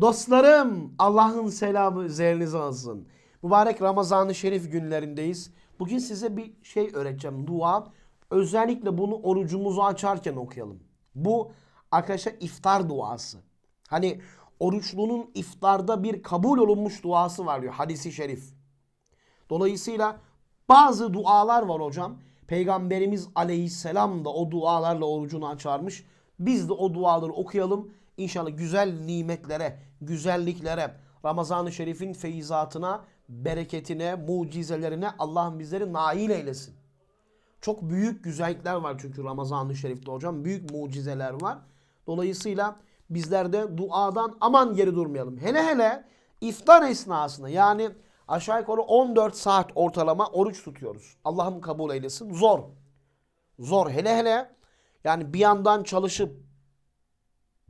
Dostlarım Allah'ın selamı üzerinize olsun. Mübarek Ramazan-ı Şerif günlerindeyiz. Bugün size bir şey öğreteceğim. Dua. Özellikle bunu orucumuzu açarken okuyalım. Bu arkadaşlar iftar duası. Hani oruçlunun iftarda bir kabul olunmuş duası var diyor hadisi şerif. Dolayısıyla bazı dualar var hocam. Peygamberimiz aleyhisselam da o dualarla orucunu açarmış. Biz de o duaları okuyalım. İnşallah güzel nimetlere, güzelliklere, Ramazan-ı Şerif'in feyizatına, bereketine, mucizelerine Allah'ım bizleri nail eylesin. Çok büyük güzellikler var çünkü Ramazan-ı Şerif'te hocam. Büyük mucizeler var. Dolayısıyla bizler de duadan aman geri durmayalım. Hele hele iftar esnasında yani aşağı yukarı 14 saat ortalama oruç tutuyoruz. Allah'ım kabul eylesin. Zor. Zor. Hele hele yani bir yandan çalışıp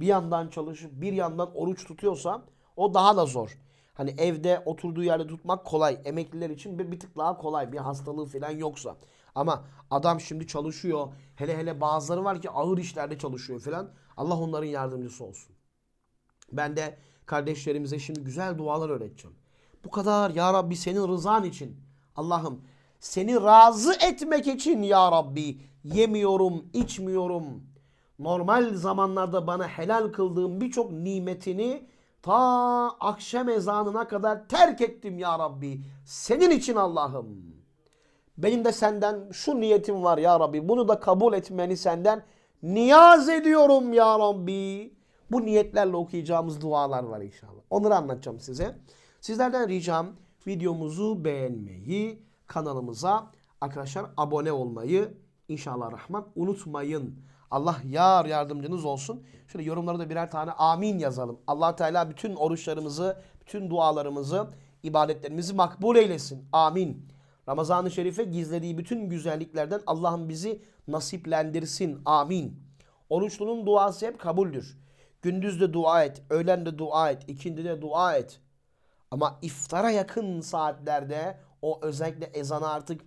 bir yandan çalışıp bir yandan oruç tutuyorsa o daha da zor. Hani evde oturduğu yerde tutmak kolay. Emekliler için bir, bir tık daha kolay. Bir hastalığı falan yoksa. Ama adam şimdi çalışıyor. Hele hele bazıları var ki ağır işlerde çalışıyor falan. Allah onların yardımcısı olsun. Ben de kardeşlerimize şimdi güzel dualar öğreteceğim. Bu kadar ya Rabbi senin rızan için. Allah'ım seni razı etmek için ya Rabbi yemiyorum, içmiyorum. Normal zamanlarda bana helal kıldığım birçok nimetini ta akşam ezanına kadar terk ettim ya Rabbi. Senin için Allah'ım. Benim de senden şu niyetim var ya Rabbi. Bunu da kabul etmeni senden niyaz ediyorum ya Rabbi. Bu niyetlerle okuyacağımız dualar var inşallah. Onları anlatacağım size. Sizlerden ricam videomuzu beğenmeyi, kanalımıza arkadaşlar abone olmayı inşallah rahman unutmayın. Allah yar yardımcınız olsun. Şöyle yorumlara da birer tane amin yazalım. allah Teala bütün oruçlarımızı, bütün dualarımızı, ibadetlerimizi makbul eylesin. Amin. Ramazan-ı Şerif'e gizlediği bütün güzelliklerden Allah'ım bizi nasiplendirsin. Amin. Oruçlunun duası hep kabuldür. Gündüz de dua et, öğlen de dua et, ikindi de dua et. Ama iftara yakın saatlerde o özellikle ezana artık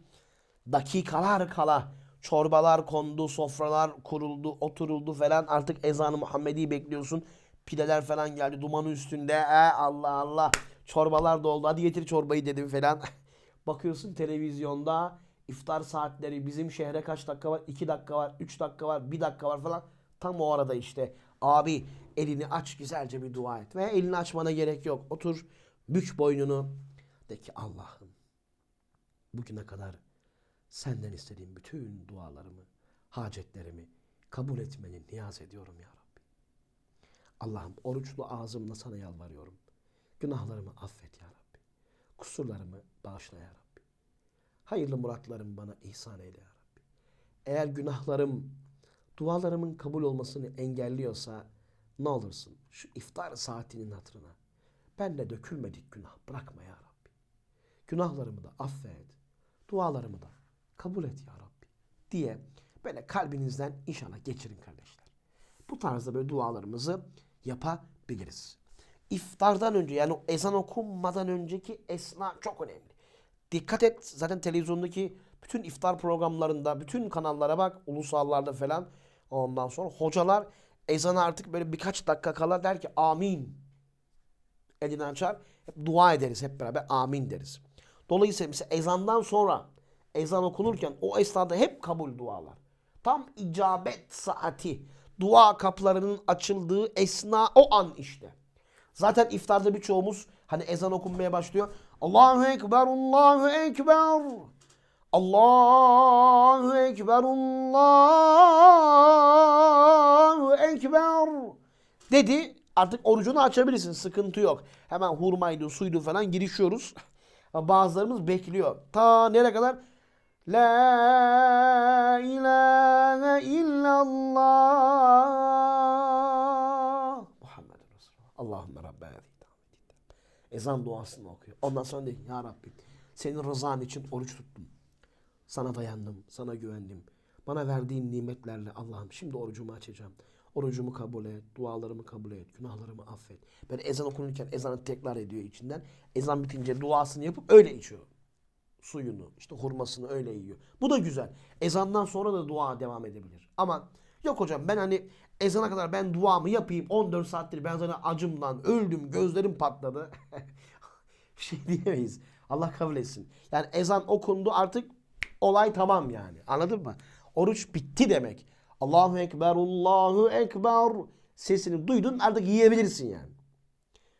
dakikalar kala çorbalar kondu, sofralar kuruldu, oturuldu falan artık ezanı Muhammedi bekliyorsun. Pideler falan geldi dumanı üstünde. E, Allah Allah. Çorbalar doldu. Hadi getir çorbayı dedim falan. Bakıyorsun televizyonda iftar saatleri bizim şehre kaç dakika var? 2 dakika var, 3 dakika var, 1 dakika var falan. Tam o arada işte abi elini aç güzelce bir dua et. Ve elini açmana gerek yok. Otur bük boynunu. De ki Allah'ım bugüne kadar senden istediğim bütün dualarımı, hacetlerimi kabul etmeni niyaz ediyorum ya Rabbi. Allah'ım oruçlu ağzımla sana yalvarıyorum. Günahlarımı affet ya Rabbi. Kusurlarımı bağışla ya Rabbi. Hayırlı muratlarımı bana ihsan eyle ya Rabbi. Eğer günahlarım dualarımın kabul olmasını engelliyorsa ne olursun şu iftar saatinin hatırına ben de dökülmedik günah bırakma ya Rabbi. Günahlarımı da affet. Dualarımı da kabul et ya Rabbi diye böyle kalbinizden inşallah geçirin kardeşler. Bu tarzda böyle dualarımızı yapabiliriz. İftardan önce yani ezan okunmadan önceki esna çok önemli. Dikkat et zaten televizyondaki bütün iftar programlarında, bütün kanallara bak, ulusallarda falan. Ondan sonra hocalar ezana artık böyle birkaç dakika kala der ki amin. Elini açar, hep dua ederiz hep beraber amin deriz. Dolayısıyla mesela ezandan sonra ezan okunurken o esnada hep kabul dualar. Tam icabet saati. Dua kapılarının açıldığı esna o an işte. Zaten iftarda birçoğumuz hani ezan okunmaya başlıyor. Allahu Ekber, Allahu Ekber. Allahu Ekber, Allahu Ekber. Dedi artık orucunu açabilirsin sıkıntı yok. Hemen hurmaydı suydu falan girişiyoruz. Bazılarımız bekliyor. Ta nereye kadar? La ilahe illallah. Muhammed Resulullah. Allahümme Rabbe Ezan duasını okuyor. Ondan sonra diyor Ya Rabbi senin rızan için oruç tuttum. Sana dayandım, sana güvendim. Bana verdiğin nimetlerle Allah'ım şimdi orucumu açacağım. Orucumu kabul et, dualarımı kabul et, günahlarımı affet. Ben ezan okunurken ezanı tekrar ediyor içinden. Ezan bitince duasını yapıp öyle içiyor. Suyunu, işte hurmasını öyle yiyor. Bu da güzel. Ezandan sonra da dua devam edebilir. Ama Yok hocam ben hani ezana kadar ben duamı yapayım 14 saattir ben zaten acımdan öldüm gözlerim patladı. Şey diyemeyiz. Allah kabul etsin. Yani ezan okundu artık olay tamam yani. Anladın mı? Oruç bitti demek. Allahu Ekber, Allahu Ekber sesini duydun artık yiyebilirsin yani.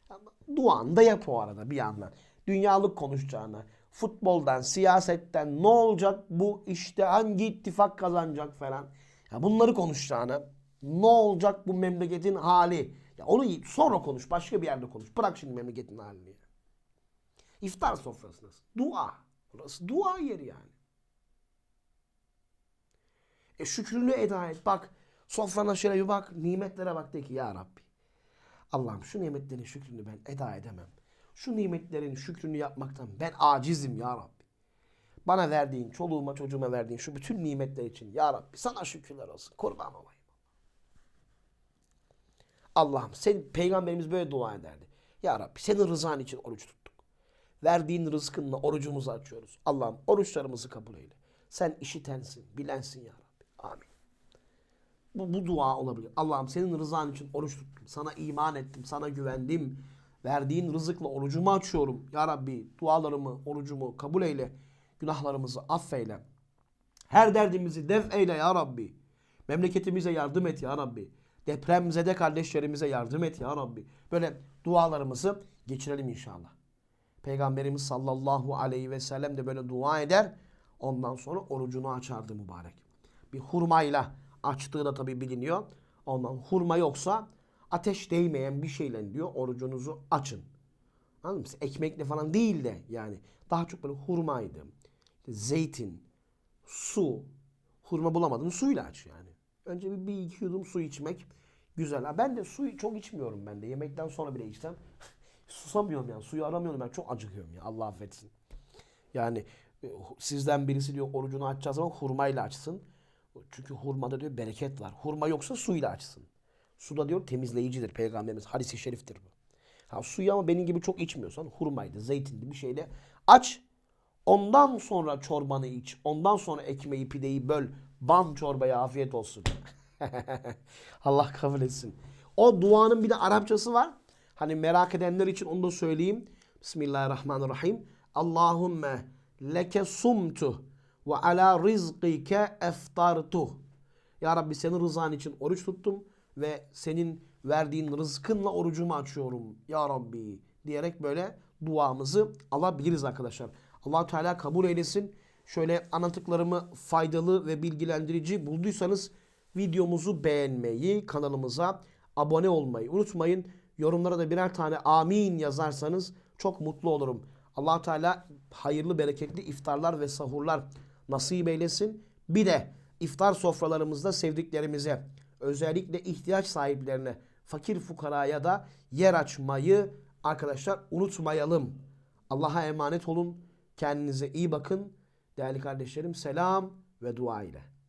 Ama Duanı da yap o arada bir yandan. Dünyalık konuşacağına, futboldan, siyasetten ne olacak bu işte hangi ittifak kazanacak falan. Ya bunları konuşacağına ne olacak bu memleketin hali. Ya onu sonra konuş başka bir yerde konuş. Bırak şimdi memleketin halini. İftar sofrasındasın. Dua. Burası dua yeri yani. E şükrünü eda et. Bak sofrana şöyle bir bak. Nimetlere bak de ki ya Rabbi. Allah'ım şu nimetlerin şükrünü ben eda edemem. Şu nimetlerin şükrünü yapmaktan ben acizim ya Rabbi. Bana verdiğin, çoluğuma çocuğuma verdiğin şu bütün nimetler için ya Rabbi sana şükürler olsun. Kurban olayım. Allah'ım sen peygamberimiz böyle dua ederdi. Ya Rabbi senin rızan için oruç tuttuk. Verdiğin rızkınla orucumuzu açıyoruz. Allah'ım oruçlarımızı kabul eyle. Sen işitensin, bilensin ya Rabbi. Amin. Bu, bu dua olabilir. Allah'ım senin rızan için oruç tuttum. Sana iman ettim, sana güvendim. Verdiğin rızıkla orucumu açıyorum. Ya Rabbi dualarımı, orucumu kabul eyle. Günahlarımızı affeyle. Her derdimizi def eyle ya Rabbi. Memleketimize yardım et ya Rabbi. Depremzede kardeşlerimize yardım et ya Rabbi. Böyle dualarımızı geçirelim inşallah. Peygamberimiz sallallahu aleyhi ve sellem de böyle dua eder. Ondan sonra orucunu açardı mübarek. Bir hurmayla açtığı da tabi biliniyor. Ondan hurma yoksa ateş değmeyen bir şeyle diyor orucunuzu açın. Anladın mı? Ekmekle falan değil de yani daha çok böyle hurmaydı. zeytin, su. Hurma bulamadın suyla aç yani. Önce bir, bir iki yudum su içmek güzel. Ha, ben de suyu çok içmiyorum ben de. Yemekten sonra bile içsem susamıyorum yani. Suyu aramıyorum ben. Çok acıkıyorum ya. Allah affetsin. Yani e, sizden birisi diyor orucunu açacağı zaman hurmayla açsın. Çünkü hurmada diyor bereket var. Hurma yoksa suyla açsın. Suda diyor temizleyicidir. Peygamberimiz hadisi şeriftir bu. Ha, suyu ama benim gibi çok içmiyorsan hurmaydı, zeytindi bir şeyle aç. Ondan sonra çorbanı iç. Ondan sonra ekmeği, pideyi böl. Ban çorbaya afiyet olsun. Allah kabul etsin. O duanın bir de Arapçası var. Hani merak edenler için onu da söyleyeyim. Bismillahirrahmanirrahim. Allahümme leke sumtu ve ala rizqike eftartu. Ya Rabbi senin rızan için oruç tuttum ve senin verdiğin rızkınla orucumu açıyorum. Ya Rabbi diyerek böyle duamızı alabiliriz arkadaşlar. allah Teala kabul eylesin. Şöyle anlattıklarımı faydalı ve bilgilendirici bulduysanız videomuzu beğenmeyi, kanalımıza abone olmayı unutmayın. Yorumlara da birer tane amin yazarsanız çok mutlu olurum. allah Teala hayırlı bereketli iftarlar ve sahurlar nasip eylesin. Bir de iftar sofralarımızda sevdiklerimize, özellikle ihtiyaç sahiplerine, fakir fukaraya da yer açmayı arkadaşlar unutmayalım. Allah'a emanet olun. Kendinize iyi bakın. Değerli kardeşlerim selam ve dua ile.